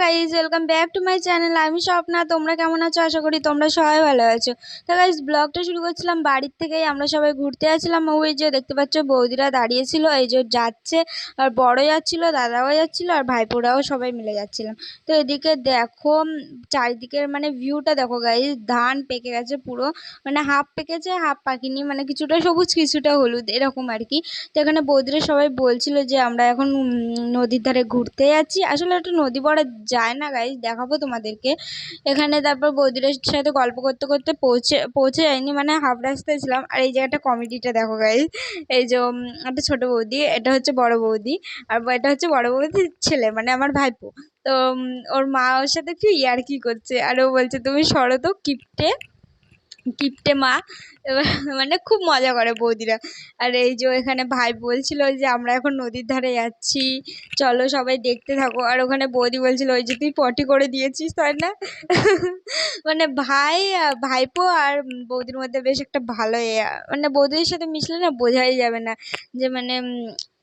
Guys welcome back to my channel আমি স্বপ্না তোমরা কেমন আছো? আশা করি তোমরা সবাই ভালো আছো। তো গাইজ ব্লগটা শুরু করছিলাম বাড়ির থেকেই। আমরা সবাই ঘুরতে যাচ্ছিলাম। ওই যে দেখতে পাচ্ছ, বৌদিরা দাঁড়িয়েছিল, এই যে যাচ্ছে। আর বড় যাচ্ছিল, দাদাও যাচ্ছিল, আর ভাইপোরাও সবাই মিলে যাচ্ছিলাম। তো এদিকে দেখো, চারিদিকের মানে ভিউটা দেখো গাইজ ধান পেকে গেছে পুরো। মানে হাফ পেকেছে হাফ পাকেনি। মানে কিছুটা সবুজ, কিছুটা হলুদ, এরকম আর কি। তো এখানে বৌদিরা সবাই বলছিল যে, আমরা এখন নদীর ধারে ঘুরতে যাচ্ছি। আসলে একটা নদী পড়া যায় না গাইজ দেখাবো তোমাদেরকে। এখানে তারপর বৌদিদের সাথে গল্প করতে করতে পৌঁছে পৌঁছে যায়নি মানে হাফ রাস্তায় ছিলাম। আর এই জায়গাটা কমেডিটা দেখো গাইজ এই যে একটা ছোটো বৌদি, এটা হচ্ছে বড় বৌদি, আর এটা হচ্ছে বড় বৌদির ছেলে মানে আমার ভাইপো। তো ওর মা ওর সাথে কি ইয়ার্কি করছে? আর ও বলছে, তুমি সরো তো, কিপটে। কিপটে মা। মানে খুব মজা করে বৌদিরা। আর এই যে এখানে ভাই বলছিল যে, আমরা এখন নদীর ধারে যাচ্ছি। চলো সবাই দেখতে থাকো। আর ওখানে বৌদি বলছিল, ওই যে তুই পটি করে দিয়েছিস, তাই না? মানে ভাই, ভাইপো আর বৌদির মধ্যে বেশ একটা ভালো মানে বৌদির সাথে মিশলে না বোঝাই যাবে না। যে মানে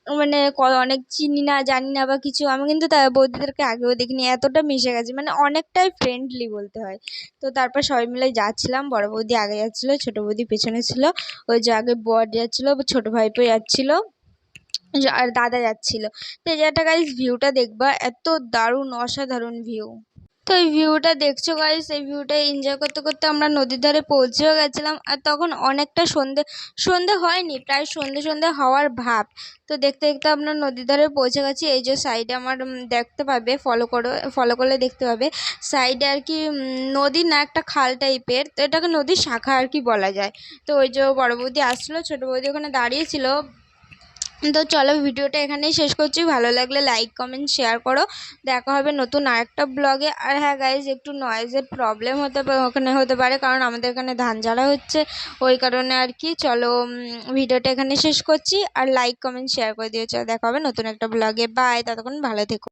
মানে অনেক চিনি না, জানি না বা কিছু। আমি কিন্তু তা বৌদিদেরকে আগেও দেখিনি, এতটা মিশে গেছে। মানে অনেকটাই ফ্রেন্ডলি বলতে হয়। তো তারপর সবাই মিলে যাচ্ছিলাম। বড় বৌদি আগে যাচ্ছিল, ছোট বৌদি পেছনে ছিল। ওই যে আগে বর যাচ্ছিল, ছোট ভাইপো যাচ্ছিল, আর দাদা যাচ্ছিল। তো এই জায়গাটা গাইস ভিউটা দেখবা, এত দারুণ, অসাধারণ ভিউ তো এই ভিউটা দেখছ গাইস এই ভিউটা এনজয় করতে করতে আমরা নদীর ধারে পৌঁছেও গেছিলাম। আর তখন অনেকটা সন্ধে সন্ধে হয়নি, প্রায় সন্ধে সন্ধে হওয়ার ভাব। তো দেখতে দেখতে আমরা নদীর ধারে পৌঁছে গেছি। এই যে সাইডে আমার দেখতে পাবে ফলো করো ফলো করলে দেখতে পাবে। সাইডে আর কি নদী না একটা খাল টাইপের তো এটাকে নদীর শাখা আর কি বলা যায়। তো ওই যে বড় বৌদি আসছিল, ছোটো বৌদি ওখানে দাঁড়িয়েছিল তো চলো ভিডিওটা এখানেই শেষ করছি। ভালো লাগলে লাইক কমেন্ট শেয়ার করো। দেখা হবে নতুন আরেকটা ব্লগে আর হ্যাঁ গাইজ একটু নয়েজের প্রবলেম হতে পারে ওখানে হতে পারে, কারণ আমাদের এখানে ধান ঝাড়া হচ্ছে। ওই কারণে আর কি, চলো ভিডিওটা এখানে শেষ করছি। আর লাইক কমেন্ট শেয়ার করে দিয়েছ দেখা হবে নতুন একটা ব্লগে বাই ততক্ষণ ভালো থেকো।